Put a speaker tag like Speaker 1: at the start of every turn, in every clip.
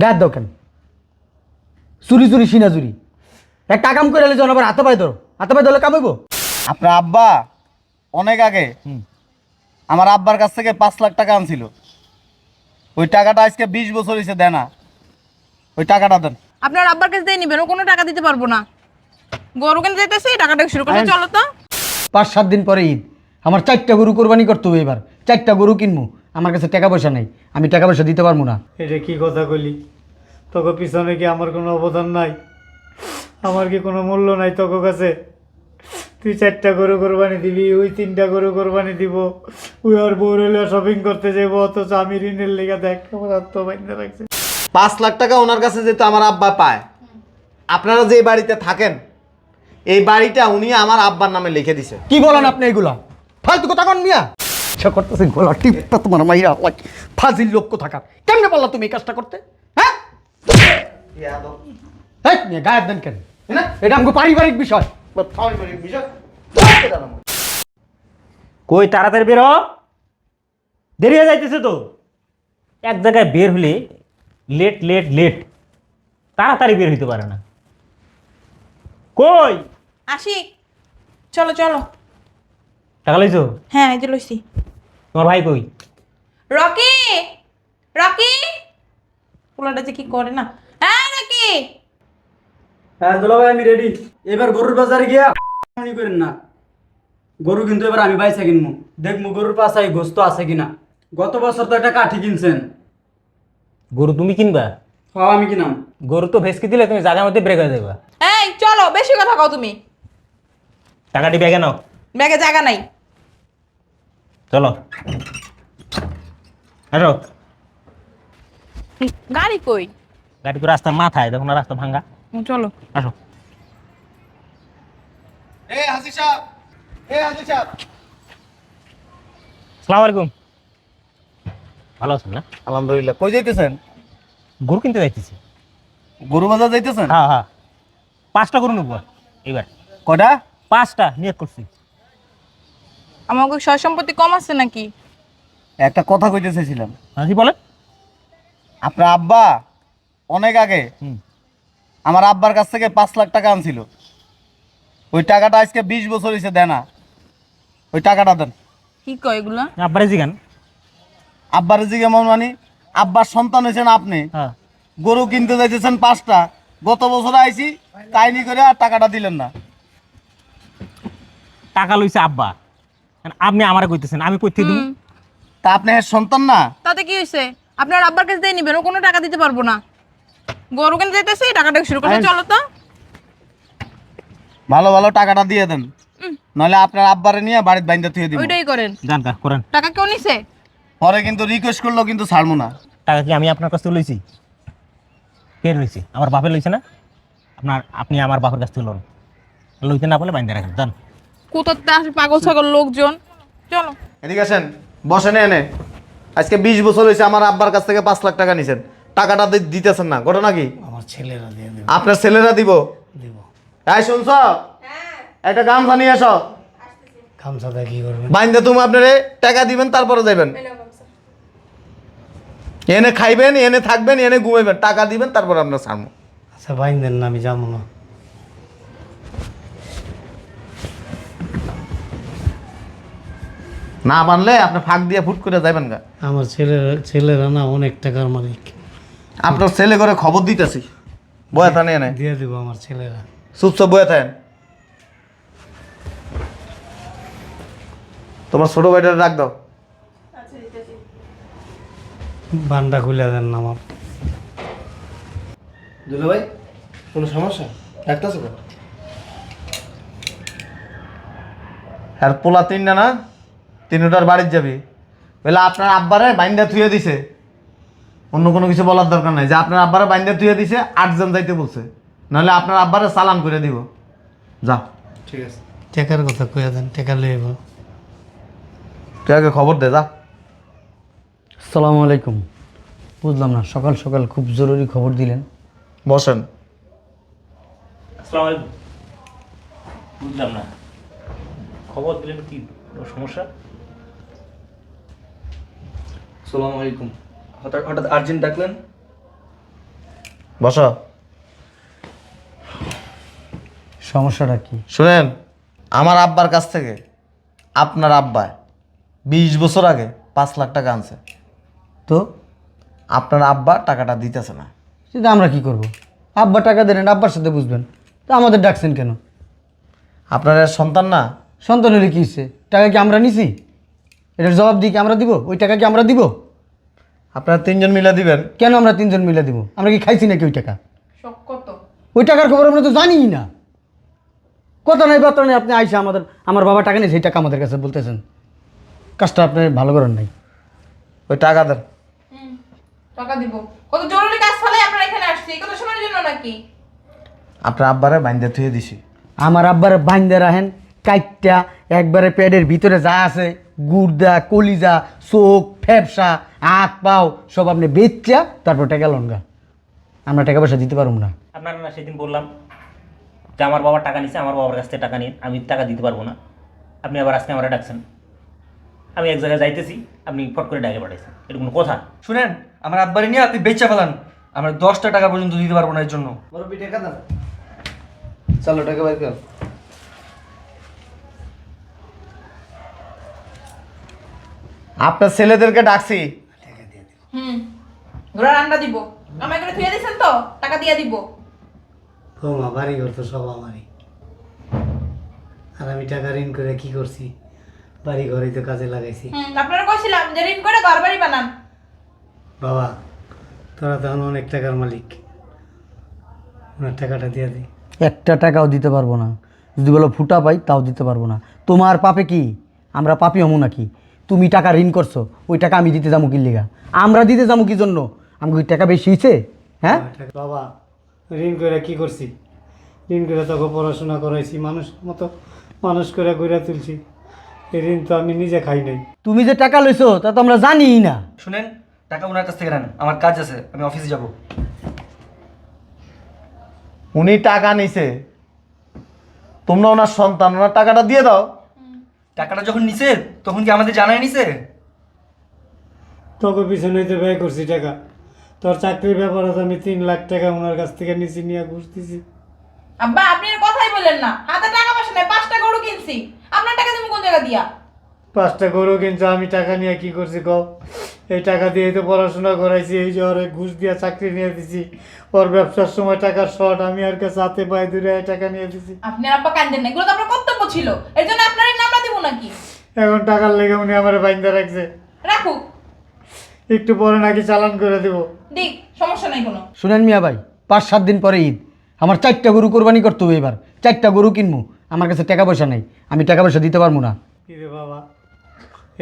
Speaker 1: গায়ের দাও কেন চুরি চুরি সিনা চুরি। একটা কাম করে এলে আবার হাতে ধরো। হাতে ধরলে কামাইবো
Speaker 2: আপনার আব্বা অনেক আগে আমার আব্বার কাছ থেকে পাঁচ লাখ টাকা আনছিল। ওই টাকাটা আজকে বিশ বছর হয়েছে দেয় না ওই টাকাটা দেন।
Speaker 3: আপনার আব্বার কাছে দিয়ে নিবেন ও কোনো টাকা দিতে পারব না। গরু কিনে যাইতেছি টাকাটা শুরু করতে চলো তো।
Speaker 1: পাঁচ সাত দিন পরে ঈদ। আমার চারটা গরু কোরবানি করতে হবে এবার। চারটা গরু কিনবো। আমার কাছে টাকা পয়সা নেই আমি টাকা পয়সা দিতে পারব না।
Speaker 4: এটা কি কথা কইলি? তোকে পিছনে কি আমার কোনো অবদান নাই? আমার কি কোনো মূল্য নাই তোকে কাছে? তুই চারটা গরু কোরবানি দিবি ওই তিনটা গরু কোরবানি দিব। ওই আর বউ রইলে শপিং করতে যাব অথচ আমি ঋণের লেগে দেখ আমার আত্মবাহিনী রাখছে
Speaker 2: পাঁচ লাখ টাকা ওনার কাছে যেহেতু আমার আব্বা পায়। আপনারা যে বাড়িতে থাকেন এই বাড়িটা উনি আমার আব্বার নামে লিখে দিছে।
Speaker 1: কি বলেন আপনি এগুলা? ফালতু কথা কন মিয়া। ইচ্ছা করতেছে গোলা টিপটা তোমার মাইরা ওই ফাজিল লোক থাকার কেমনে বললা তুমি এই কাজটা করতে? হ্যাঁ? এই মিয়া গায়ের দেন কেন? না এটা আমাকে পারিবারিক বিষয়।
Speaker 5: কই তাড়াতাড়ি বের। হ। দেরি হয়ে যাইতেছে তো। এক জায়গায় বের হলে লেট লেট লেট তাড়াতাড়ি বের হইতে পারে না। কই?
Speaker 3: আসি। চলো চলো।
Speaker 5: টাকা লইছো?
Speaker 3: হ্যাঁ এই যে লইছি।
Speaker 5: তোমার ভাই কই?
Speaker 3: রকি! রকি! পোলাটা যে কি করে না? হ্যাঁ রকি!
Speaker 6: হ্যাঁ দুলাভাই আমি রেডি এবার গরুর বাজারে গিয়া মনে করেন না। গরু কিন্তু এবার আমি বাইসা কিনবো দেখব গরুর পাশায় গোস্ত আছে কিনা। গত বছর তো একটা কাঠি কিনছেন।
Speaker 5: গরু তুমি কিনবা?
Speaker 6: হ্যাঁ আমি কিনাম।
Speaker 5: গরু তো ভেসকি দিলে তুমি জায়গার মধ্যে ব্রেক হয়ে যাবা
Speaker 3: এই চলো বেশি কথা কও তুমি।
Speaker 5: টাকাটি ব্যাগে নাও।
Speaker 3: ব্যাগে জায়গা নাই।
Speaker 5: চলো। আসো
Speaker 3: গাড়ি কই?
Speaker 5: গাড়ি তো রাস্তার মাথায় দেখো না রাস্তা
Speaker 3: হুম, চলো।
Speaker 5: আসো।
Speaker 2: এ হাসি সাহেব এ হাসি সাহেব
Speaker 5: সালাম আলাইকুম। ভালো আছেন না?
Speaker 2: আলহামদুলিল্লাহ। কই যাইতেছেন?
Speaker 5: গরু কিনতে যাইতেছি।
Speaker 2: গরু বাজার যাইতেছেন?
Speaker 5: হ্যাঁ হ্যাঁ। পাঁচটা গরু নেব এবার।
Speaker 2: কটা?
Speaker 5: পাঁচটা নিয়ত করছি।
Speaker 3: আমাকে সয় সম্পত্তি কম আছে নাকি?
Speaker 2: একটা কথা কইতে চাইছিলাম।
Speaker 5: হ্যাঁ কি বলেন
Speaker 2: আপনার আব্বা অনেক আগে
Speaker 5: হুম।
Speaker 2: আমার আব্বার কাছ থেকে পাঁচ লাখ টাকা আনছিল। ওই টাকাটা আজকে বিশ বছর হয়েছে দেয় না। ওই টাকাটা দেন।
Speaker 3: কি কয় এগুলা?
Speaker 5: আব্বারে জিগান।
Speaker 2: আব্বার জিগে মন মানে আব্বার সন্তান হয়েছেন আপনি।
Speaker 5: হ্যাঁ।
Speaker 2: গরু কিনতে যাইতেছেন পাঁচটা। গত বছর আইছি কাহিনি করে আর টাকাটা দিলেন না।
Speaker 5: টাকা লইছে আব্বা। আপনি আমারে কইতেছেন আমি কইতে দিব।
Speaker 2: তা আপনি সন্তান না?
Speaker 3: তাতে কি হয়েছে আপনার আব্বার কাছে দিয়ে নিবেন ও কোনো টাকা দিতে পারব না। গরু কিনে যাইতেছি টাকাটা শুরু করে চলো তো।
Speaker 2: ভালো ভালো টাকাটা দিয়ে দেন। নাহলে আপনার আব্বারে নিয়ে বাড়িতে বাইন্দা থুয়ে দিব।
Speaker 3: ওইটাই করেন।
Speaker 5: জান কা করেন।
Speaker 3: টাকা কেউ নিছে?
Speaker 2: পরে কিন্তু রিকোয়েস্ট করলেও কিন্তু ছাড়বো না।
Speaker 5: টাকা কি আমি আপনার কাছ থেকে লইছি? কে লইছি? আমার বাপে লইছে না? আপনার আপনি আমার বাপের কাছ থেকে লোন। লইতে না বলে বাইন্দা রাখেন জান
Speaker 3: কোথাতে আসে পাগল ছাগল লোকজন? চলো।
Speaker 2: এদিকে আসেন বসেন এনে। আজকে বিশ বছর হয়েছে আমার আব্বার কাছ থেকে পাঁচ লাখ টাকা নিছেন। টাকাটা দি- দিতেছেন না ঘটনা কি?
Speaker 4: আমার ছেলেরা দিয়ে দেবে।
Speaker 2: আপনার ছেলেরা দিব?
Speaker 4: দিব।
Speaker 2: এই শুনছ? একটা গামছা নিয়ে এসো
Speaker 4: খামসাদা কি করবে
Speaker 2: বাইন্দে তুমি আপনারে টাকা দিবেন তারপরে যাবেন এনে খাইবেন এনে থাকবেন এনে ঘুমাইবেন টাকা দিবেন তারপর আপনার সামনে
Speaker 4: আচ্ছা বাইন দেন না আমি যাব না।
Speaker 2: না বানলে আপনি ফাঁক দিয়ে ফুট করে যাবেন গা।
Speaker 4: আমার ছেলেরা ছেলেরা না অনেক টাকার মালিক।
Speaker 2: আপনার ছেলে করে খবর দিতেছি। বয়া থানে এনে।
Speaker 4: দিয়ে দিব আমার ছেলেরা।
Speaker 2: চুপচাপ বয়া থাকেন। তোমার ছোট ভাইটা রাখ দাও।
Speaker 4: বান্ডা খুলে দেন না আমার।
Speaker 2: দুলো ভাই কোনো সমস্যা? ডাক্তার আর পোলা তিনটা না তিনটার বাড়ির যাবি। বলে আপনার আব্বারে বাইন্দা থুয়ে দিছে। অন্য কোনো কিছু বলার দরকার নাই। যে আপনার আব্বারে বাইন্দা থুয়ে দিছে আটজন যাইতে বলছে। নাহলে আপনার আব্বারে সালাম করে দিব। যা। ঠিক আছে।
Speaker 4: টেকার কথা কয়ে দেন টেকা লইব
Speaker 2: তুই আগে খবর দে যা।
Speaker 1: আসসালামু আলাইকুম। বুঝলাম না সকাল সকাল খুব জরুরি খবর দিলেন।
Speaker 2: বসেন।
Speaker 5: আসসালামু আলাইকুম। বুঝলাম না। খবর দিলেন কি? সমস্যা?
Speaker 7: সালাম আলাইকুম। হঠাৎ হঠাৎ আর্জেন্ট ডাকলেন।
Speaker 2: বস।
Speaker 1: সমস্যাটা কি?
Speaker 2: শুনেন আমার আব্বার কাছ থেকে আপনার আব্বায় বিশ বছর আগে পাঁচ লাখ টাকা আনছে।
Speaker 1: তো?
Speaker 2: আপনার আব্বা টাকাটা দিতেছে না।
Speaker 1: সেটা আমরা কি করব? আব্বা টাকা দেন আব্বার সাথে বুঝবেন। তো আমাদের ডাকছেন কেন?
Speaker 2: আপনার এর সন্তান না?
Speaker 1: সন্তান হলে কী হচ্ছে টাকা কি আমরা নিছি? এটার জবাব দিই কি আমরা দিব? ওই টাকা কি আমরা দিব?
Speaker 2: আপনারা তিনজন মিলে দিবেন।
Speaker 1: কেন আমরা তিনজন মিলে দিব? আমরা কি খাইছি নাকি ওই টাকা?
Speaker 3: কত?
Speaker 1: ওই টাকার খবর আমরা তো জানিই না। কথা নাই বার্তা নেই আপনি আইসা আমাদের আমার বাবা টাকা নেই সেই টাকা আমাদের কাছে বলতেছেন। কাজটা আপনি ভালো করেন নাই।
Speaker 2: ওই টাকা দেন।
Speaker 3: টাকা দিব। কত জরুরি কাজ ফলে আপনারা এখানে আসছি কত সময়ের জন্য নাকি?
Speaker 2: আপনার আব্বারে বাইন্দে থুয়ে দিছি।
Speaker 1: আমার আব্বারে বাইন্দে রাখেন কাইটটা একবারে পেটের ভিতরে যা আছে গুর্দা কলিজা চোখ ফ্যাপসা হাত পাও সব আপনি বেচা তারপর টাকা লনগা আমরা টাকা পয়সা দিতে পারব না।
Speaker 5: আপনার না সেদিন বললাম যে আমার বাবার টাকা নিছে আমার বাবার কাছ থেকে টাকা নিন আমি টাকা দিতে পারব না। আপনি আবার আজকে আমার ডাকছেন। আমি এক জায়গায় যাইতেছি আপনি ফট করে ডাকে পাঠাইছেন। এটা কোনো কথা?
Speaker 7: শুনেন আমার আব্বারে নিয়ে আপনি বেচা ফেলান। আমরা দশটা টাকা পর্যন্ত দিতে পারব না এর জন্য।
Speaker 2: মুরব্বী টাকা দেন চলো টাকা বাইর কর। আপনার ছেলেদেরকে ডাকছি।
Speaker 3: হুম। ঘোড়ার আন্ডা দিব। আমায় করে থুয়ে দিয়েছেন তো? টাকা দিয়ে দিব।
Speaker 4: বৌমা বাড়ি ঘর তো সব আমারই। আর আমি টাকা ঋণ করে কি করছি? বাড়ি ঘরেই তো কাজে লাগাইছি।
Speaker 3: হুম আপনারা কইছিলাম যে ঋণ করে ঘর বাড়ি বানান।
Speaker 4: বাবা তোরা তখন অনেক টাকার মালিক। ওনার টাকাটা দিয়ে দিই
Speaker 1: একটা টাকাও দিতে পারব না। যদি বলো ফুটা পাই তাও দিতে পারব না। তোমার পাপে কি? আমরা পাপি হমু নাকি? তুমি টাকা ঋণ করছ ওই টাকা আমি দিতে যাব কি লিগা? আমরা দিতে যাব কি জন্য? আমাকে ওই টাকা বেশি হয়েছে হ্যাঁ?
Speaker 4: বাবা ঋণ করে কি করছি? ঋণ করে তোকে পড়াশোনা করাইছি মানুষ মতো মানুষ করে গড়ে তুলছি। এই ঋণ তো আমি নিজে খাই নাই।
Speaker 1: তুমি যে টাকা লইছো তা তো আমরা জানিই না।
Speaker 7: শুনেন টাকা ওনার কাছ থেকে নেন আমার কাজ আছে আমি অফিসে যাব।
Speaker 2: উনি টাকা নিছে। তোমরা ওনার সন্তান ওনার টাকাটা দিয়ে দাও।
Speaker 7: টাকাটা যখন নিছে তখন কি আমাদের জানাই নিছে?
Speaker 4: তোকে পিছনে তো ব্যয় করছি টাকা। তোর চাকরির ব্যাপারে তো আমি তিন লাখ টাকা ওনার কাছ থেকে নিচে নিয়ে ঘুরতেছি দিছি।
Speaker 3: আব্বা আপনি এর কথাই বলেন না। হাতে টাকা পয়সা নাই পাঁচটা গরু কিনছি। আপনার টাকা তুমি কোন জায়গা দিয়া?
Speaker 4: পাঁচটা গরু কিন্তু আমি টাকা নিয়ে কি করছি কও? এই টাকা দিয়ে তো পড়াশোনা করাইছি এই যে ওরে ঘুষ দিয়ে চাকরি নিয়ে দিছি। ওর ব্যবসার সময় টাকার শর্ট আমি আর কাছে হাতে পায়ে দূরে টাকা নিয়ে দিছি।
Speaker 3: আপনি আর আব্বা কান্দেন না এগুলো তো আপনার কর্তব্য ছিল। এর জন্য আপনার আমরা দিব নাকি?
Speaker 4: এখন টাকার লেগে উনি আমার বাইন্দা রাখছে।
Speaker 3: রাখুক।
Speaker 4: একটু পরে নাকি চালান করে দেবো।
Speaker 3: দিক সমস্যা নাই কোনো।
Speaker 1: শুনেন মিয়া ভাই পাঁচ সাত দিন পরে ঈদ। আমার চারটা গরু কোরবানি করতে হবে এবার। চারটা গরু কিনবো। আমার কাছে টাকা পয়সা নেই আমি টাকা পয়সা দিতে পারব না।
Speaker 4: কিরে বাবা?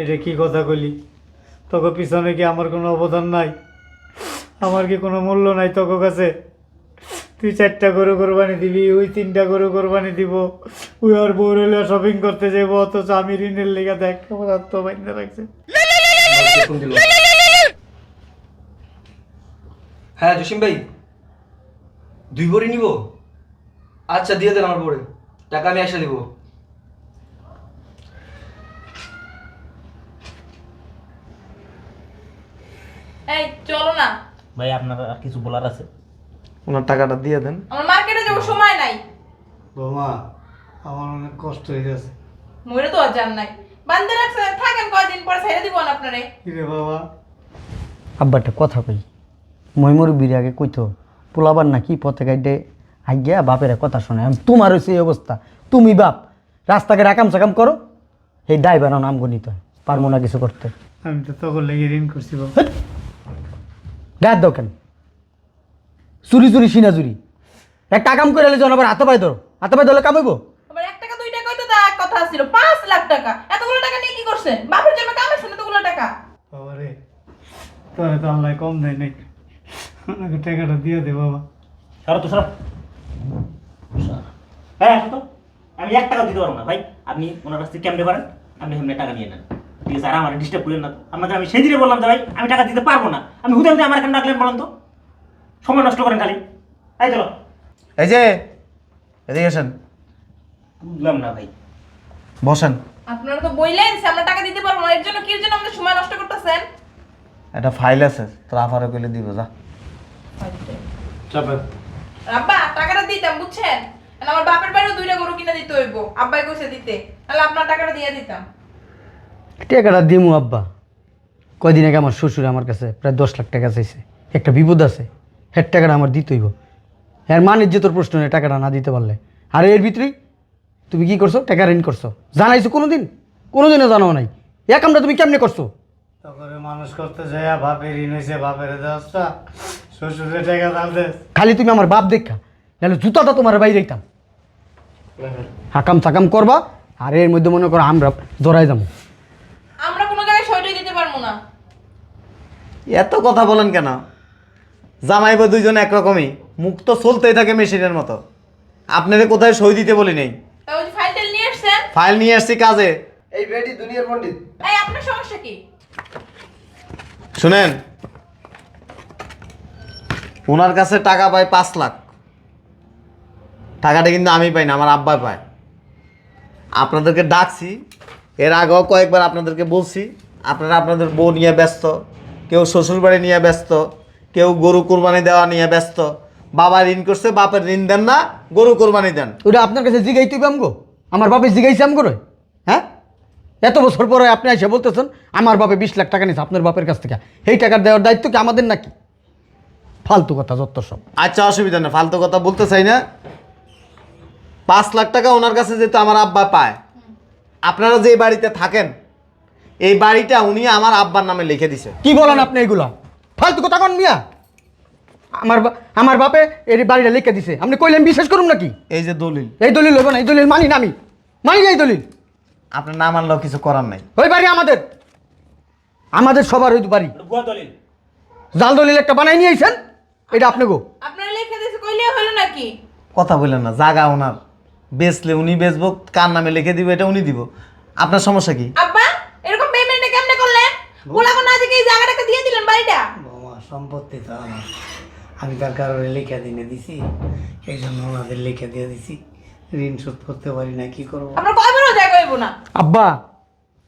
Speaker 4: এটা কি কথা কইলি? তোকে পিছনে কি আমার কোনো অবদান নাই? আমার কি কোনো মূল্য নাই তোকে কাছে? তুই চারটা গরু কোরবানি দিবি, ওই তিনটা গরু কোরবানি দিব। ওই আর বউ রইলে শপিং করতে যাব অথচ আমি ঋণের লেগে দেখ, আমার আত্মবাহিনী
Speaker 7: হ্যাঁ জসিম ভাই। দুই ভরি নিব? আচ্ছা দিয়ে দেন আমার পরে টাকা আমি এসে দিব
Speaker 3: এই চলো না
Speaker 5: ভাই আপনার আর কিছু বলার আছে?
Speaker 2: ওনার টাকাটা দিয়ে দেন।
Speaker 3: আমার মার্কেটে যাব সময় নাই।
Speaker 4: বৌমা আমার অনেক কষ্ট হয়ে গেছে
Speaker 3: মরে তো আর যান নাই। বান্ধে রাখছে থাকেন কয়দিন পরে ছেড়ে দিব না আপনারে।
Speaker 4: কিরে বাবা?
Speaker 1: আব্বা একটা কথা কই। ময়মুর বিরে আগে কইতো পোলাবার নাকি পথে গাইডে আইগিয়া বাপেরা কথা শোনে। আমি তোমার হয়েছে এই অবস্থা। তুমি বাপ রাস্তাকে রাকাম সাকাম করো এই ড্রাইভার নাম গণিত হয়। পারব না কিছু করতে।
Speaker 4: আমি তো তখন লেগে ঋণ করছি বাবা।
Speaker 1: গায়ের দাও কেন চুরি চুরি সিনা চুরি। একটা কাম করে এলে যখন আবার হাতে পায়ে ধরো। হাতে পায়ে ধরলে কামাইবো
Speaker 3: আবার এক টাকা দুই কথা ছিল পাঁচ লাখ টাকা। এতগুলো টাকা নিয়ে কি করছেন? বাপের জন্য কামাইছেন এতগুলো টাকা।
Speaker 4: তোরে তো আল্লাহ কম দেয় নাই। আমাকে টাকাটা দিয়ে দে বাবা।
Speaker 5: সরো তো সরো। হ্যাঁ তো। আমি এক টাকা দিতে পারব না ভাই। আপনি ওনার কাছ থেকে কেমনে পারেন আপনি সামনে টাকা নিয়ে নেন। ঠিক আছে আর আমার ডিস্টার্ব করেন না আপনাকে আমি সেদিনে বললাম যে ভাই আমি টাকা দিতে পারব না। আমি হুদে হুদে আমার এখানে ডাকলেন বলেন তো। সময় নষ্ট করেন খালি। তাই চলো।
Speaker 2: এই যে এদিকে আসেন।
Speaker 5: বুঝলাম না ভাই।
Speaker 2: বসেন।
Speaker 3: আপনারা তো বইলেন আমরা টাকা দিতে পারব না। এর জন্য কি জন্য আমাদের সময় নষ্ট করতেছেন?
Speaker 2: একটা ফাইল আছে তোর আফারে কইলে দিব যা।
Speaker 6: চাপেন
Speaker 3: আব্বা টাকাটা দিতাম বুঝছেন? আমার বাপের বাড়িও দুইটা গরু কিনে দিতে হইব। আব্বাই কইছে দিতে। তাহলে আপনার টাকাটা দিয়ে দিতাম।
Speaker 1: টাকাটা দিমু আব্বা। কয়দিন আগে আমার শ্বশুর আমার কাছে প্রায় দশ লাখ টাকা চাইছে। একটা বিপদ আছে হের টাকাটা আমার দিতে হইব। এর মানের যে তোর প্রশ্ন নেই টাকাটা না দিতে পারলে। আর এর ভিতরেই তুমি কি করছ? টাকা ঋণ করছ। জানাইছো কোনো দিন কোনো দিনও জানো নাই। এক কামটা তুমি কেমনে করছ?
Speaker 4: তখন মানুষ করতে যায় বাপের ঋণ হয়েছে বাপের দেওয়া শ্বশুরের টাকা দাম দেশ
Speaker 1: খালি তুমি আমার বাপ দেখা নাহলে জুতাটা তোমার বাইরে দিতাম হাকাম সাকাম করবা আর এর মধ্যে মনে করো আমরা জড়াই যাব
Speaker 3: আমরা কোনো জায়গায় সইটাই দিতে পারব না।
Speaker 2: এত কথা বলেন কেন? জামাইবা দুইজন একরকমই মুখ তো চলতেই থাকে মেশিনের মতো। আপনারে কোথায় সই দিতে বলি নেই।
Speaker 3: তা ওই যে ফাইলটা নিয়ে এসছেন
Speaker 2: ফাইল নিয়ে আসছি কাজে।
Speaker 7: এই বেটি দুনিয়ার পণ্ডিত।
Speaker 3: এই আপনার সমস্যা কি?
Speaker 2: শুনেন ওনার কাছে টাকা পায় পাঁচ লাখ। টাকাটা কিন্তু আমি পাই না আমার আব্বা পায়। আপনাদেরকে ডাকছি এর আগেও কয়েকবার আপনাদেরকে বলছি আপনারা আপনাদের বউ নিয়ে ব্যস্ত কেউ শ্বশুরবাড়ি নিয়ে ব্যস্ত কেউ গরু কোরবানি দেওয়া নিয়ে ব্যস্ত। বাবা ঋণ করছে বাপের ঋণ দেন না গরু কোরবানি দেন।
Speaker 1: ওটা আপনার কাছে জিগাইতে হবে আমগো? আমার বাপে জিগাইছে আম করে হ্যাঁ? এত বছর পরে আপনি এসে বলতেছেন আমার বাপে বিশ লাখ টাকা নিয়েছে আপনার বাপের কাছ থেকে। এই টাকার দেওয়ার দায়িত্ব কি আমাদের নাকি? ফালতু কথা যত সব।
Speaker 2: আচ্ছা অসুবিধা নেই ফালতু কথা বলতে চাই না। পাঁচ লাখ টাকা ওনার কাছে যেহেতু আমার আব্বা পায় আপনারা যে বাড়িতে থাকেন এই বাড়িটা উনি আমার আব্বার নামে লিখে দিছে।
Speaker 1: কি বলেন আপনি এগুলা? ফালতু কথা কন মিয়া। আমার বা- আমার বাপে এই বাড়িটা লিখে দিছে। আপনি কইলেন বিশ্বাস করুন নাকি?
Speaker 2: এই যে দলিল।
Speaker 1: এই দলিল হইব না এই দলিল মানি না আমি। মানি না এই দলিল।
Speaker 2: আপনার না মানলেও কিছু করার নাই।
Speaker 1: ওই বাড়ি আমাদের। আমাদের সবার ওই বাড়ি।
Speaker 5: গুয়া দলিল।
Speaker 1: জাল দলিল একটা বানাই নিয়ে আইছেন? এটা আপনি গো।
Speaker 3: আপনারা লিখে দিয়েছে কইলে হলো নাকি?
Speaker 2: কথা বললেন না জাগা ওনার। বেচলে উনি বেচবো কার নামে লিখে দিব এটা উনি দিব। আপনার সমস্যা কি?
Speaker 3: কেমনে করলেন না দিকে এই জায়গাটাকে দিয়ে দিলেন বাড়িটা?
Speaker 4: বাবা সম্পত্তি তো আমার। আমি তার কারণে লিখে দিনে দিছি এই জন্য ওনাদের লিখে দিয়ে দিছি। ঋণ শোধ করতে পারি না কি করব?
Speaker 3: আমরা কয়বারও জায়গা হইব না?
Speaker 1: আব্বা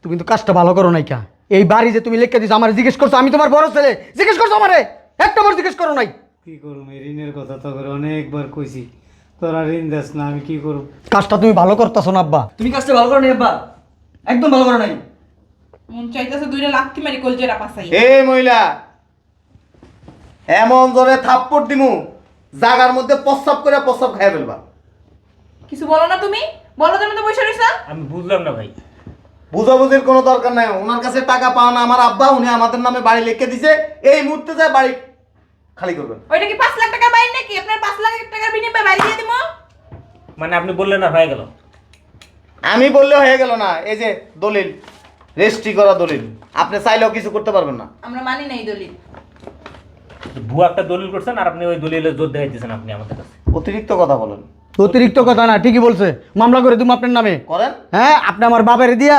Speaker 1: তুমি কিন্তু কাজটা ভালো করো নাই কা এই বাড়ি যে তুমি লিখে দিছো আমার জিজ্ঞেস করছ আমি তোমার বড় ছেলে জিজ্ঞেস করছ আমারে? একটা বার জিজ্ঞেস করো নাই।
Speaker 4: কি করব এই ঋণের কথা তো করে অনেকবার কইছি। তোরা ঋণ দেস না আমি কি করব?
Speaker 1: কাজটা তুমি ভালো করতেছো না আব্বা।
Speaker 7: তুমি কাজটা ভালো করো নাই আব্বা। একদম ভালো করো নাই।
Speaker 3: মন চাইতেছে দুইটা লাথি মারি কলজেরা পাসাই
Speaker 2: হে মহিলা এমন জোরে থাপ্পড় দিমু জাগার মধ্যে প্রস্রাব করে প্রস্রাব খাই ফেলবা।
Speaker 3: কিছু বলো না তুমি বলো তুমি তো বসে রইছা।
Speaker 5: আমি বুঝলাম না ভাই।
Speaker 2: বুঝাবুঝির কোনো দরকার নাই ওনার কাছে টাকা পাও না আমার আব্বা উনি আমাদের নামে বাড়ি লিখে দিছে এই মুহূর্তে যায় বাড়ি খালি করবেন।
Speaker 3: ওইটা কি পাঁচ লাখ টাকা বাইর নাকি? আপনার পাঁচ লাখ টাকার বিনিময়ে বাড়ি দিয়ে দিবো
Speaker 5: মানে আপনি বললেন না হয়ে গেল।
Speaker 2: আমি বললে হয়ে গেল না এই যে দলিল। রেজিস্ট্রি করা দলিল। আপনি চাইলেও কিছু করতে পারবেন না।
Speaker 3: আমরা মানি না এই দলিল।
Speaker 5: ভুয়া একটা দলিল করছেন আর আপনি ওই দলিলের জোর দেখাইতেছেন আপনি আমাদের কাছে।
Speaker 2: অতিরিক্ত কথা বলেন।
Speaker 1: অতিরিক্ত কথা না ঠিকই বলছে। মামলা করে তুমি আপনার নামে।
Speaker 2: করেন।
Speaker 1: হ্যাঁ আপনি আমার বাপের দিয়া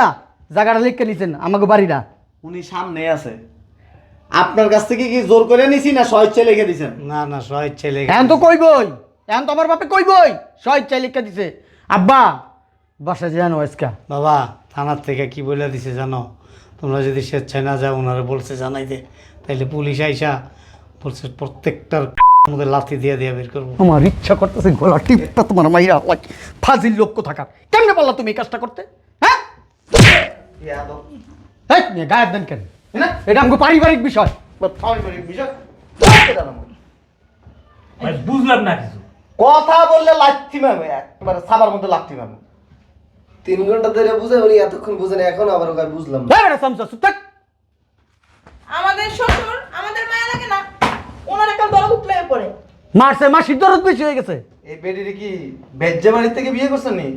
Speaker 1: জায়গাটা লিখে নিছেন আমাকে বাড়িটা।
Speaker 2: উনি সামনে আছে। আপনার কাছ থেকে কি জোর করে নিছি না স্বেচ্ছা লিখে দিছেন?
Speaker 4: না না সহায় ছেলে
Speaker 1: এখন তো কইবই। এখন তো আমার বাপে কইবই। স্বেচ্ছায় লিখে দিছে। আব্বা বাসা জানো আজকা।
Speaker 4: বাবা থানার থেকে কি বলে দিছে জানো? তোমরা যদি স্বেচ্ছায় না যাও ওনারা বলছে জানাইতে তাইলে পুলিশ আইসা বলছে প্রত্যেকটার মধ্যে লাথি দিয়ে দিয়ে বের করব।
Speaker 1: আমার ইচ্ছা করতেছে গলা টিপটা তোমার মাইরা ওই ফাজিল লোক থাকার কেমনে বললা তুমি এই কাজটা করতে? হ্যাঁ? এই, গায়ের দেন কেন?
Speaker 2: না
Speaker 1: এটা আমাকে পারিবারিক বিষয়।
Speaker 2: পারিবারিক বিষয়?
Speaker 5: বুঝলাম না কিছু।
Speaker 2: কথা বললে লাথি ম্যাম একবারে সাবার মধ্যে লাথি ম্যাম
Speaker 7: তিন ঘণ্টা ধরে বুঝে উনি এতক্ষণ বুঝে না এখন আবার ওকে বুঝলাম না।
Speaker 1: সামসা, চুপ থাক।
Speaker 3: আমাদের শ্বশুর আমাদের মায়া লাগে না ওনার একটা দল উঠলে পড়ে
Speaker 1: মারছে মাসির দরদ বেশি হয়ে গেছে।
Speaker 2: এই বেডিরে কি বেজ্জে বাড়ির থেকে বিয়ে করছেন নি?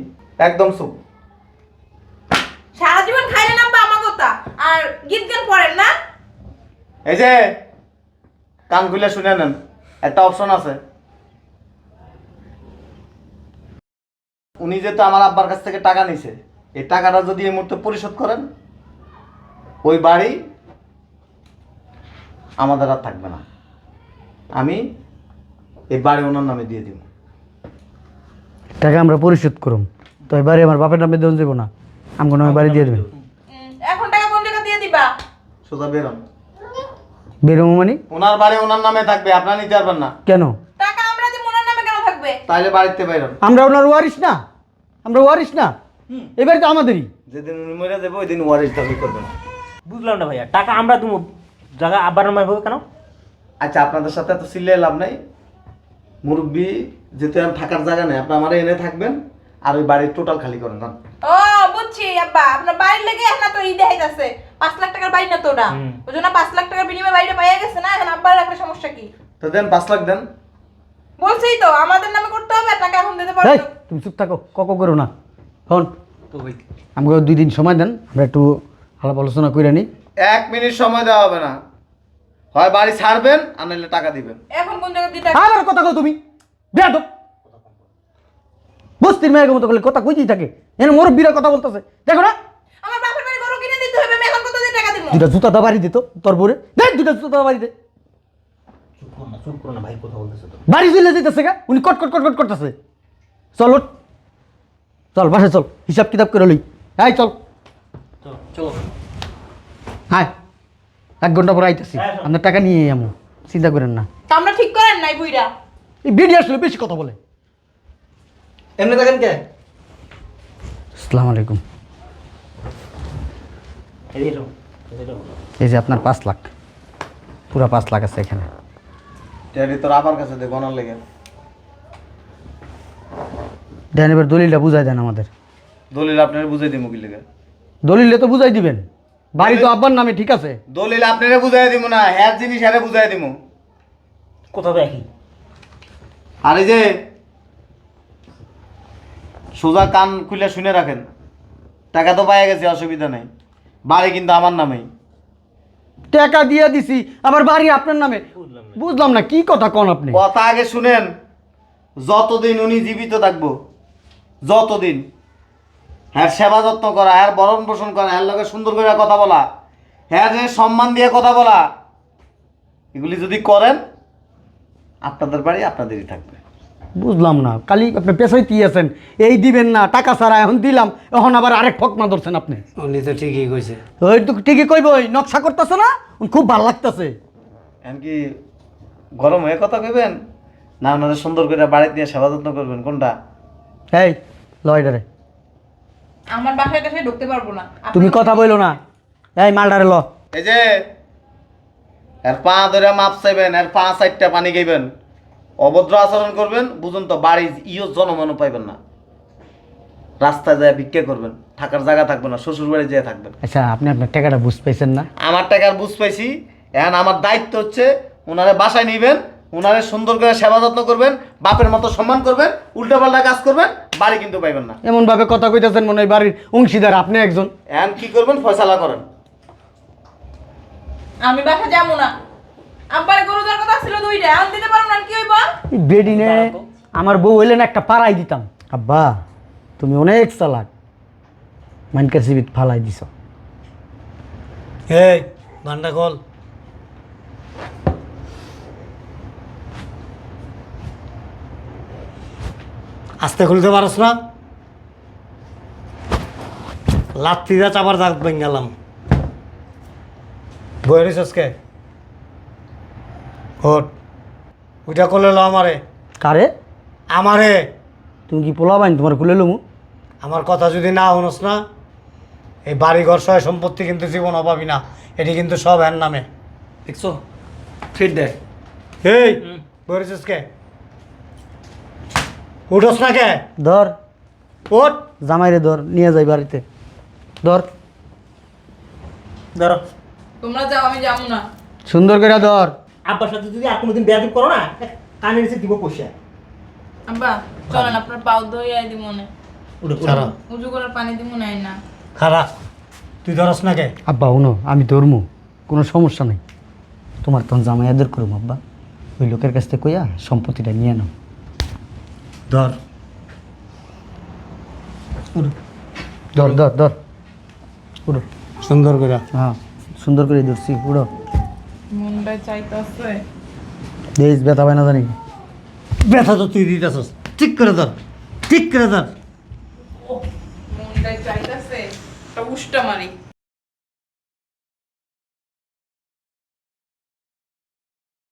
Speaker 2: একদম সুপ
Speaker 3: সারা জীবন খাইলেন আব্বা আমার কথা। আর গীত গান পড়েন না?
Speaker 2: এই যে কান খুলে শুনে নেন একটা অপশন আছে। উনি যেহেতু আমার আব্বার কাছ থেকে টাকা নিছে এই টাকাটা যদি এই মুহূর্তে পরিশোধ করেন ওই বাড়ি আমাদের আর থাকবে না। আমি এই বাড়ি ওনার নামে দিয়ে দিব।
Speaker 1: টাকা আমরা পরিশোধ করুম। তো এবারে আমার বাপের নামে দেন যাব না। আমাকে নামে বাড়ি দিয়ে দেবেন
Speaker 3: এখন টাকা কোন টাকা দিয়ে দিবা?
Speaker 2: সোজা বেরোন।
Speaker 1: বেরোবো মানে?
Speaker 2: ওনার বাড়ি ওনার নামে থাকবে আপনারা নিতে পারবেন না।
Speaker 1: কেন?
Speaker 3: টাকা আমরা দিব ওনার নামে কেন থাকবে?
Speaker 2: তাইলে বাড়িতে বাইরন
Speaker 1: আমরা ওনার ওয়ারিস না। আমরা ওয়ারিস না। এবারে তো আমাদেরই।
Speaker 2: যেদিন উনি মরে যাবে ওই দিন ওয়ারিশ দাবি করবেন
Speaker 5: বুঝলাম না ভাইয়া টাকা আমরা তুমি জায়গা আব্বার নামে হবে কেন?
Speaker 2: আচ্ছা আপনাদের সাথে তো সিলে লাভ নাই। মুরব্বী যেহেতু এখন থাকার জায়গা নেই আপনি আমার এনে থাকবেন আর ওই বাড়ির টোটাল খালি করেন যান।
Speaker 3: ও বুঝছি আব্বা আপনার বাড়ির লেগে এখন তো ঈদে আইতাছে পাঁচ লাখ টাকার বাড়ি না তো ওটা? ওই জন্য পাঁচ লাখ টাকার বিনিময়ে বাড়িটা পাইয়া গেছে না এখন আব্বার একটা সমস্যা কি?
Speaker 2: তো দেন পাঁচ লাখ দেন।
Speaker 3: বলছেই তো আমাদের নামে করতে হবে টাকা এখন দিতে পারব।
Speaker 1: এই তুমি চুপ থাকো কক করো না। হন
Speaker 7: তো ভাই।
Speaker 1: আমাকে দুই দিন সময় দেন আমরা একটু আলাপ আলোচনা করে নিই
Speaker 2: এক মিনিট সময় দেওয়া হবে না। হয় বাড়ি ছাড়বেন আর নাহলে টাকা দিবেন।
Speaker 3: এখন কোন জায়গা দিয়ে
Speaker 1: আবার কথা কও তুমি বেয়াদ বস্তির মেয়ের মতো বলে কথা কইতেই থাকে এনে মোর বিরা কথা বলতেছে। দেখো না।
Speaker 3: আমার বাপের বাড়ি গরু কিনে দিতে হবে আমি এখন কত দিয়ে টাকা দিব?
Speaker 1: দুটা জুতা দা বাড়ি দিত তোর বরে দেখ দুটা জুতা দা বাড়ি দে।
Speaker 5: না চুপ করো না ভাই কথা বলতেছে তো।
Speaker 1: বাড়ি চলে যেতেছে গা? উনি কট কট কট কট করতেছে। চল ওঠ। চল বাসে চল। হিসাব কিতাব করে লই। এই চল।
Speaker 7: চলো
Speaker 1: হ্যাঁ এক ঘণ্টা পরে আইতেছি।
Speaker 5: হ্যাঁ,
Speaker 1: আপনার টাকা নিয়ে আমু চিন্তা করেন না।
Speaker 3: তা আমরা ঠিক করেন নাই বুইরা।
Speaker 1: এই বেরিয়ে আসলে বেশি কথা বলে।
Speaker 7: এমনি থাকেন কে?
Speaker 1: আসসালামু আলাইকুম।
Speaker 5: এই
Speaker 1: যে আপনার পাঁচ লাখ। পুরা পাঁচ লাখ আছে এখানে।
Speaker 2: ড্যাডি তোর আপার কাছে দে গনার লেগে।
Speaker 1: দেন এবার দলিলটা বুঝাই দেন আমাদের।
Speaker 2: দলিল আপনার বুঝাই দিব কি লেগে?
Speaker 1: দলিলে তো বুঝাই দিবেন। বাড়ি তো আব্বার নামে ঠিক আছে?
Speaker 2: দলিল আপনারে বুঝাই দিব না হ্যার জিনিস হ্যারে বুঝাই দিব
Speaker 5: কোথাও একই?
Speaker 2: আর এই যে সোজা কান খুলে শুনে রাখেন। টাকা তো পাইয়া গেছে অসুবিধা নেই। বাড়ি কিন্তু আমার নামেই।
Speaker 1: টাকা দিয়ে দিছি। আবার বাড়ি আপনার নামে। বুঝলাম না, কি কথা কোন আপনি?
Speaker 2: কথা আগে শুনেন। যতদিন উনি জীবিত থাকব, যতদিন। হ্যাঁ সেবা যত্ন করা হ্যাঁ বরণ পোষণ করা হ্যাঁ লোকের সুন্দর করে কথা বলা হ্যাঁ যে সম্মান দিয়ে কথা বলা, এগুলি যদি করেন, আপনাদের বাড়ি আপনাদেরই থাকবে।
Speaker 1: বুঝলাম না। কালি আপনি পেশাইতেই আছেন এই দিবেন না টাকা ছাড়া এখন দিলাম। এখন আবার আরেক ফকমা ধরছেন আপনি।
Speaker 4: উনি তো ঠিকই কইছে।
Speaker 1: ওই তো ঠিকই কইব ওই নকশা করতেছে না? খুব ভালো লাগতেছে।
Speaker 2: এমনকি গরম হয়ে কথা কইবেন? না আপনাদের সুন্দর করে বাড়িতে নিয়ে সেবা যত্ন করবেন? কোনটা?
Speaker 1: এই লয়ডারে
Speaker 3: আমার বাসায় কাছে ঢুকতে পারব না।
Speaker 1: তুমি কথা বইলো না। এই মালডারে ল
Speaker 2: এই যে এর পা ধরে মাপ চাইবেন এর পা চারটা পানি খাইবেন। অভদ্র আচরণ করবেন বুঝুন তো বাড়ি ইও জনমানও পাইবেন না। রাস্তায় যায় ভিক্ষা করবেন থাকার জায়গা থাকবে না শ্বশুর বাড়ি যেয়ে থাকবেন।
Speaker 1: আচ্ছা আপনি আপনার টাকাটা বুঝ পাইছেন না?
Speaker 2: আমার টাকার বুঝ পাইছি এখন আমার দায়িত্ব হচ্ছে ওনারে বাসায় নিবেন ওনারে সুন্দর করে সেবা যত্ন করবেন বাপের মতো সম্মান করবেন উল্টাপাল্টা কাজ করবেন বাড়ি কিন্তু পাইবেন না।
Speaker 1: এমন ভাবে কথা কইতেছেন মনে হয় বাড়ির অংশীদার আপনি একজন।
Speaker 2: এখন কি করবেন? ফয়সালা করেন।
Speaker 3: আমি বাসা যাব না। আব্বার গরু দেওয়ার কথা ছিল দুইটা এখন দিতে পারব না কি হইব?
Speaker 1: বেডিনে আমার বউ হইলেন একটা পাড়াই দিতাম। আব্বা তুমি অনেক চালাক। মাইনকার সিবিত ফালাই দিছ।
Speaker 4: এই কল আস্তে খুলতে পারস না? লাত্তি দা চাপার দাগ গেলাম। বই রিসকে ওট ওইটা করলে লো আমারে।
Speaker 1: কারে?
Speaker 4: আমারে।
Speaker 1: তুমি কি পোলা বাইন তোমার খুলে লমু?
Speaker 4: আমার কথা যদি না শুনোস না এই বাড়ি ঘর সয় সম্পত্তি কিন্তু জীবন অভাবী না। এটি কিন্তু সব এর নামে।
Speaker 7: দেখছ? ফিট দেয়।
Speaker 4: এই বলেছিস কে? উঠোস না কে?
Speaker 1: ধর।
Speaker 4: ওঠ
Speaker 1: জামাইরে ধর নিয়ে যাই বাড়িতে। ধর।
Speaker 5: ধরো।
Speaker 3: তোমরা যাও আমি যাব না।
Speaker 1: সুন্দর করে ধর।
Speaker 5: আব্বার সাথে যদি আর কোনোদিন বেয়াদব করো না কানে এসে দিব পয়সা।
Speaker 3: আব্বা চলেন আপনার পাও ধরে আই দিব মনে।
Speaker 5: উঠো
Speaker 4: ছাড়া।
Speaker 3: উজু করার পানি দিব নাই না।
Speaker 4: খারাপ তুই ধরস না কে?
Speaker 1: আব্বা উনো আমি ধরমু কোনো সমস্যা নেই। তোমার তখন জামাই আদর করুম আব্বা। ওই লোকের কাছ থেকে কইয়া সম্পত্তিটা নিয়ে নাও।
Speaker 4: ধর।
Speaker 1: ধর ধর ধর। উড়ো
Speaker 4: সুন্দর করে
Speaker 1: হ্যাঁ সুন্দর করে ধরছি উড়ো
Speaker 3: মনটা চাইতেছে
Speaker 1: দেশ ব্যথা পায় না জানি।
Speaker 4: ব্যথা তো তুই দিতেছস। ঠিক করে ধর ঠিক করে ধর।
Speaker 3: মনটা চাইতেছে একটা উষ্টা মারি।